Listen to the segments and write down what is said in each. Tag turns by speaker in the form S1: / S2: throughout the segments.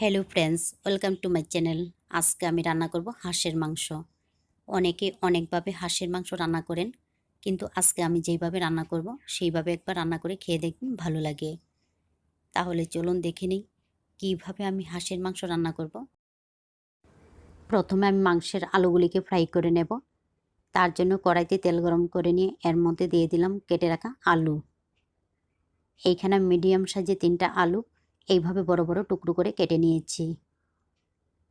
S1: Hello friends welcome to my channel আজকে আমি রান্না করব হাঁসের মাংস। অনেকে অনেকভাবে হাঁসের মাংস রান্না করেন, কিন্তু আজকে আমি যেইভাবে রান্না করব, সেইভাবে একবার রান্না করে খেয়ে দেখুন ভালো লাগে। তাহলে চলুন দেখে নিই কীভাবে আমি হাঁসের মাংস রান্না করব। প্রথমে আমি মাংসের আলুগুলিকে ফ্রাই করে নেব। তার জন্য কড়াইতে তেল গরম করে নিয়ে এর মধ্যে দিয়ে দিলাম কেটে রাখা আলু। এইখানে মিডিয়াম সাইজে তিনটা আলু এইভাবে বড় বড় টুকরো করে কেটে নিয়েছি।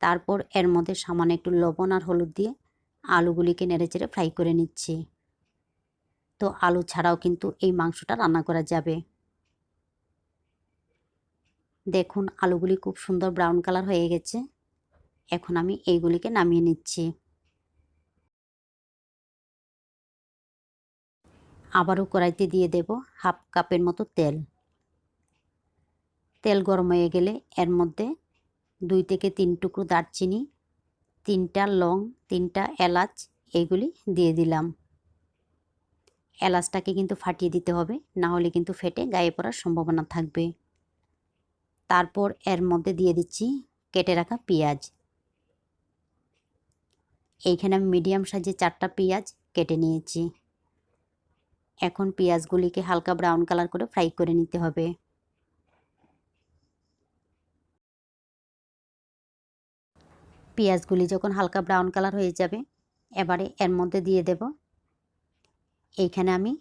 S1: তারপর এর মধ্যে সামান্য একটু লবণ আর হলুদ দিয়ে আলুগুলিকে নেড়েচেড়ে ফ্রাই করে নিচ্ছি। তো আলু ছাড়াও কিন্তু এই মাংসটা রান্না করা যাবে। দেখুন, আলুগুলি খুব সুন্দর ব্রাউন কালার হয়ে গেছে। এখন আমি এইগুলিকে নামিয়ে নিচ্ছি। আবারও কড়াইতে দিয়ে দেব হাফ কাপের মতো তেল। তেল গরম হয়ে গেলে এর মধ্যে দুই থেকে তিন টুকরো দারচিনি, তিনটা লং, তিনটা এলাচ এইগুলি দিয়ে দিলাম। এলাচটাকে কিন্তু ফাটিয়ে দিতে হবে, না হলে কিন্তু ফেটে গায়ে পড়ার সম্ভাবনা থাকবে। তারপর এর মধ্যে দিয়ে দিচ্ছি কেটে রাখা পেঁয়াজ। এইখানে আমি মিডিয়াম সাইজে চারটা পেঁয়াজ কেটে নিয়েছি। এখন পেঁয়াজগুলিকে হালকা ব্রাউন কালার করে ফ্রাই করে নিতে হবে। পেঁয়াজগুলি যখন হালকা ব্রাউন কালার হয়ে যাবে, এবারে এর মধ্যে দিয়ে দেব। এইখানে আমি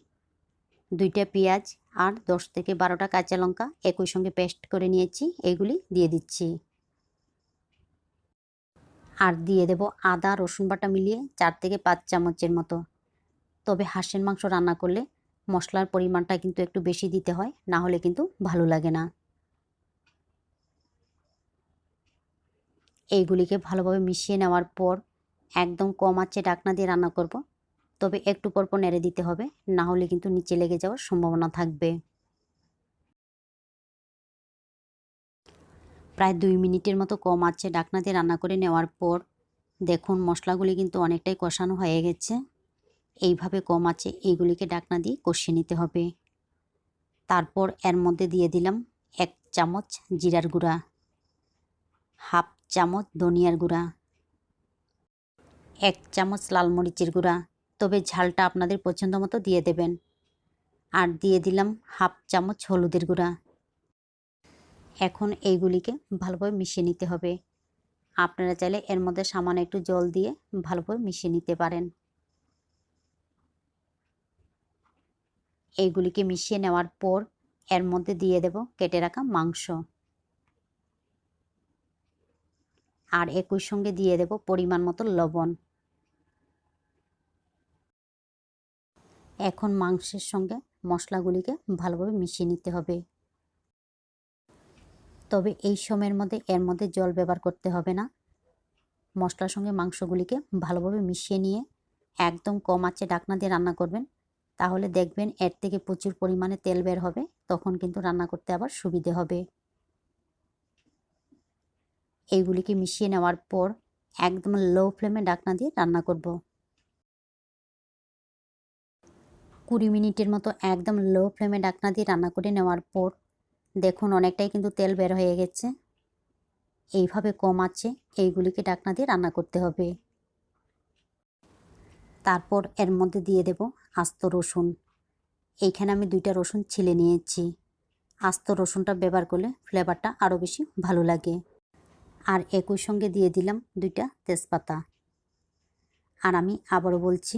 S1: দুইটা পেঁয়াজ আর দশ থেকে বারোটা কাঁচা লঙ্কা একই সঙ্গে পেস্ট করে নিয়েছি, এগুলি দিয়ে দিচ্ছি। আর দিয়ে দেব আদা, রসুন বাটা মিলিয়ে চার থেকে পাঁচ চামচের মতো। তবে হাঁসের মাংস রান্না করলে মশলার পরিমাণটা কিন্তু একটু বেশি দিতে হয়, না হলে কিন্তু ভালো লাগে না। এইগুলিকে ভালোভাবে মিশিয়ে নেওয়ার পর একদম কম আঁচে ডাকনা দিয়ে রান্না করব। তবে একটু পর পর নেড়ে দিতে হবে, না হলে কিন্তু নিচে লেগে যাওয়ার সম্ভাবনা থাকবে। প্রায় দুই মিনিটের মতো কম আছে ডাকনা দিয়ে রান্না করে নেওয়ার পর দেখুন মশলাগুলি কিন্তু অনেকটাই কষানো হয়ে গেছে। এইভাবে কম আছে এইগুলিকে ডাকনা দিয়ে কষিয়ে নিতে হবে। তারপর এর মধ্যে দিয়ে দিলাম এক চামচ জিরার গুঁড়া, হাফ চামচ ধনিয়ার গুঁড়া, এক চামচ লাল মরিচের গুঁড়া, তবে ঝালটা আপনাদের পছন্দ মতো দিয়ে দেবেন। আর দিয়ে দিলাম হাফ চামচ হলুদের গুঁড়া। এখন এইগুলিকে ভালোভাবে মিশিয়ে নিতে হবে। আপনারা চাইলে এর মধ্যে সামান্য একটু জল দিয়ে ভালোভাবে মিশিয়ে নিতে পারেন। এইগুলিকে মিশিয়ে নেওয়ার পর এর মধ্যে দিয়ে দেব কেটে রাখা মাংস। আর একই সঙ্গে দিয়ে দেব পরিমাণ মতো লবণ। এখন মাংসের সঙ্গে মশলাগুলিকে ভালোভাবে মিশিয়ে নিতে হবে। তবে এই সময়ের মধ্যে এর মধ্যে জল ব্যবহার করতে হবে না। মশলার সঙ্গে মাংসগুলিকে ভালোভাবে মিশিয়ে নিয়ে একদম কম আছে ডাকনা দিয়ে রান্না করবেন। তাহলে দেখবেন এর থেকে প্রচুর পরিমাণে তেল বের হবে, তখন কিন্তু রান্না করতে আবার সুবিধে হবে। এইগুলিকে মিশিয়ে নেওয়ার পর একদম লো ফ্লেমে ডাকনা দিয়ে রান্না করব। কুড়ি মিনিটের মতো একদম লো ফ্লেমে ডাকনা দিয়ে রান্না করে নেওয়ার পর দেখুন অনেকটাই কিন্তু তেল বের হয়ে গেছে। এইভাবে কম আছে এইগুলিকে ডাকনা দিয়ে রান্না করতে হবে। তারপর এর মধ্যে দিয়ে দেব আস্ত রসুন। এইখানে আমি দুইটা রসুন ছিলে নিয়েছি। আস্ত রসুনটা ব্যবহার করলে ফ্লেভারটা আরও বেশি ভালো লাগে। আর একই সঙ্গে দিয়ে দিলাম দুইটা তেজপাতা। আর আমি আবারও বলছি,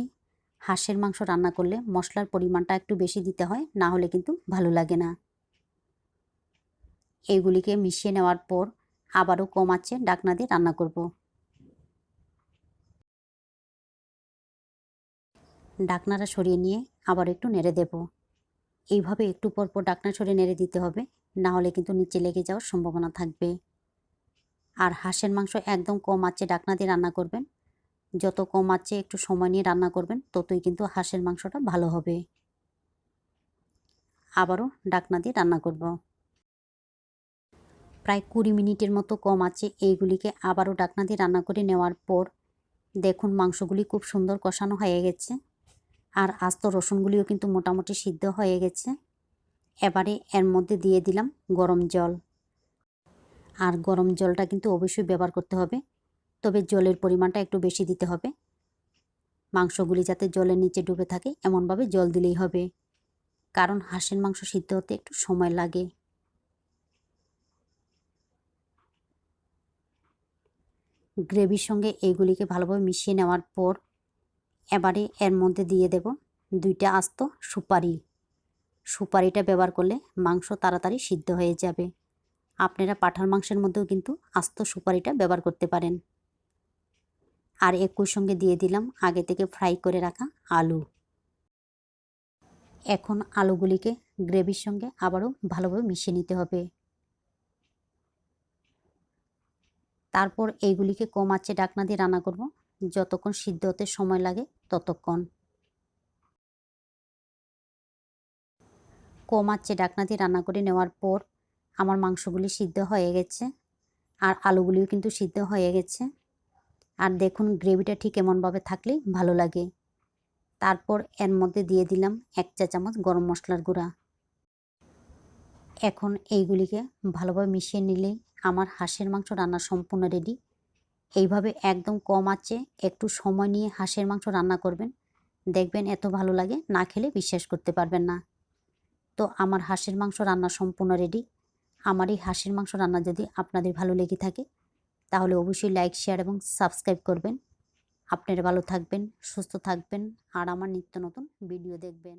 S1: হাঁসের মাংস রান্না করলে মশলার পরিমাণটা একটু বেশি দিতে হয়, না হলে কিন্তু ভালো লাগে না। এইগুলিকে মিশিয়ে নেওয়ার পর আবারও কম আছে ডাকনা দিয়ে রান্না করব। ডাকনাটা সরিয়ে নিয়ে আবার একটু নেড়ে দেব। এইভাবে একটু পর পর ডাকনা সরিয়ে নেড়ে দিতে হবে, না হলে কিন্তু নিচে লেগে যাওয়ার সম্ভাবনা থাকবে। আর হাঁসের মাংস একদম কম আঁচে ডাকনা দিয়ে রান্না করবেন। যত কম আঁচে একটু সময় নিয়ে রান্না করবেন, ততই কিন্তু হাঁসের মাংসটা ভালো হবে। আবারও ডাকনা দিয়ে রান্না করব। প্রায় কুড়ি মিনিটের মতো কম আছে, এইগুলিকে আবারও ডাকনা দিয়ে রান্না করে নেওয়ার পর দেখুন মাংসগুলি খুব সুন্দর কষানো হয়ে গেছে। আর আস্ত রসুনগুলিও কিন্তু মোটামুটি সিদ্ধ হয়ে গেছে। এবারে এর মধ্যে দিয়ে দিলাম গরম জল। আর গরম জলটা কিন্তু অবশ্যই ব্যবহার করতে হবে। তবে জলের পরিমাণটা একটু বেশি দিতে হবে। মাংসগুলি যাতে জলের নিচে ডুবে থাকে, এমনভাবে জল দিলেই হবে। কারণ হাঁসের মাংস সিদ্ধ হতে একটু সময় লাগে। গ্রেভির সঙ্গে এইগুলিকে ভালোভাবে মিশিয়ে নেওয়ার পর এবারে এর মধ্যে দিয়ে দেব দুইটা আস্ত সুপারি। সুপারিটা ব্যবহার করলে মাংস তাড়াতাড়ি সিদ্ধ হয়ে যাবে। আপনারা পাঠার মাংসের মধ্যেও কিন্তু আস্ত সুপারিটা ব্যবহার করতে পারেন। আর একই সঙ্গে দিয়ে দিলাম আগে থেকে ফ্রাই করে রাখা আলু। এখন আলুগুলিকে গ্রেভির সঙ্গে আবারও ভালোভাবে মিশিয়ে নিতে হবে। তারপর এইগুলিকে কম আঁচে ডাকনা দিয়ে রান্না করব। যতক্ষণ সিদ্ধ হতে সময় লাগে ততক্ষণ। কম আঁচে ডাকনা দিয়ে রান্না করে নেওয়ার পর আমার মাংসগুলি সিদ্ধ হয়ে গেছে আর আলুগুলিও কিন্তু সিদ্ধ হয়ে গেছে। আর দেখুন গ্রেভিটা ঠিক এমনভাবে থাকলেই ভালো লাগে। তারপর এর মধ্যে দিয়ে দিলাম এক চা চামচ গরম মশলার গুঁড়া। এখন এইগুলিকে ভালোভাবে মিশিয়ে নিলেই আমার হাঁসের মাংস রান্না সম্পূর্ণ রেডি এইভাবে একদম কম আছে, একটু সময় নিয়ে হাঁসের মাংস রান্না করবেন। দেখবেন এত ভালো লাগে, না খেলে বিশ্বাস করতে পারবেন না। তো আমার হাঁসের মাংস রান্না সম্পূর্ণ রেডি আমার এই হাঁসের মাংস রান্না যদি আপনাদের ভালো লেগে থাকে, তাহলে অবশ্যই লাইক শেয়ার এবং সাবস্ক্রাইব করবেন। আপনারা ভালো থাকবেন, সুস্থ থাকবেন, আর আমার নিত্য নতুন ভিডিও দেখবেন।